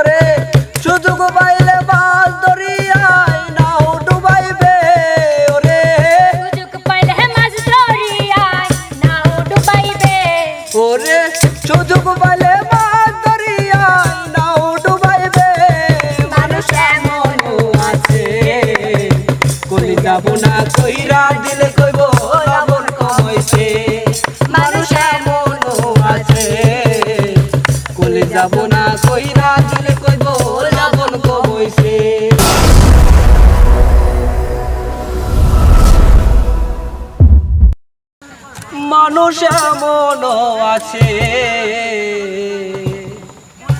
ওরে সুযোগ পাইলে মাছ দরিয়ায় নাও ডুবাইবে ওরে। সুযোগ পাইলে মাছ ধরিয়ায় নাও ডুবাইবে। ওরে সুযোগ পাইলে মাছ দরিয়ায় নাও ডুবাইবে। মানুষ এমন আছে। কলি যাব না কইরা দিলে কইব লাবণ কমাইছে মানুষ এমন আছে। কলি যাব না কইরা মানুষ আছে।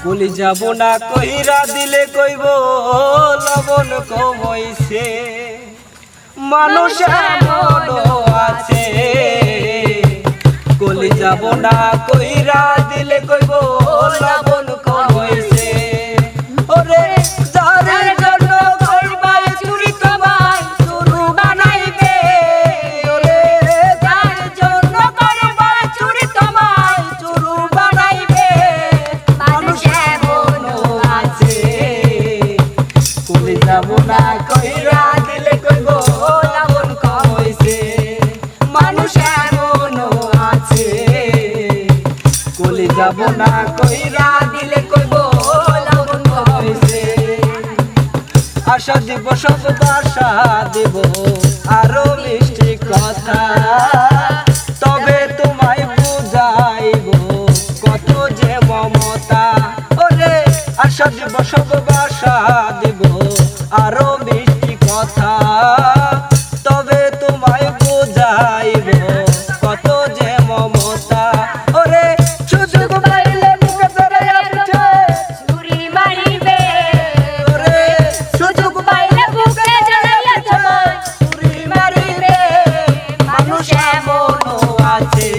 কলি যাব না কইরা দিলে কইব, লবণ কমইছে। মানুষ এমন আছে। কলি যাব না কইরা দিলে কইব, লবণ যাব না কইরা দিলে কইব লাবণ কইছে। আশা দিব, সব বাসা দিব, আরও মিষ্টি কথা। তবে তোমায় বুঝাইব কত যে মমতা। ওরে, আশা দিব, সব বাসা দিব। মানুষ আছে।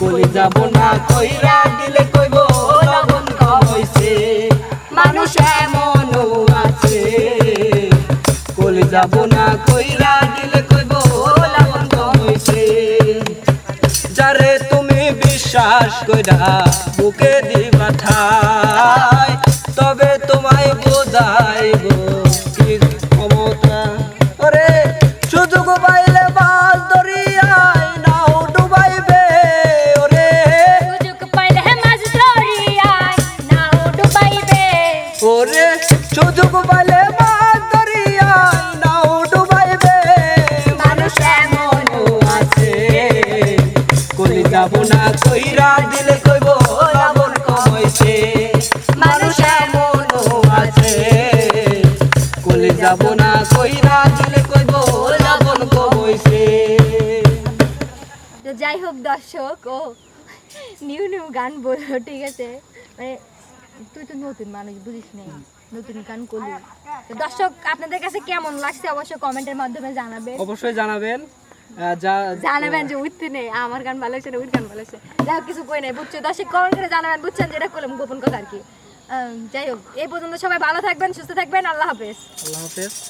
কই যাব না, কইরা দিলে কইব, লবণ কইছে মানুষ এমন আছে। কই যাব না, কইরা দিলে কইব, লবণ যারে তুমি বিশ্বাস কইরা বুকে দিবা ঠাই, তবে তোমায় বোঝাইব যাব না কইরা দিলে কইব লাবণ কমাইছে মানুষ এমন আছে। কলি যাব না কইরা দিলে কইব লাবণ কমাইছে তো যাই হোক দর্শক ও নিউ নিউ গান বলল ঠিক আছে? মানে তুই তো নতুন মানুষ বুঝিস নেই নতুন গান করলি। দর্শক আপনাদের কাছে কেমন লাগছে? অবশ্যই কমেন্টের মাধ্যমে জানাবে অবশ্যই জানাবেন। যা জানাবেন যে উঠতে নেই আমার গান ভালো হয়েছে না ওই গান ভালো হয়েছে? যাই কিছু কই নাই বুঝছ? দর্শক কমেন্ট করে জানাবেন বুঝছেন যেটা করলাম গোপন কথা আর কি। যাই হোক এই পর্যন্ত সবাই ভালো থাকবেন সুস্থ থাকবেন আল্লাহ হাফেজ। আল্লাহ হাফেজ।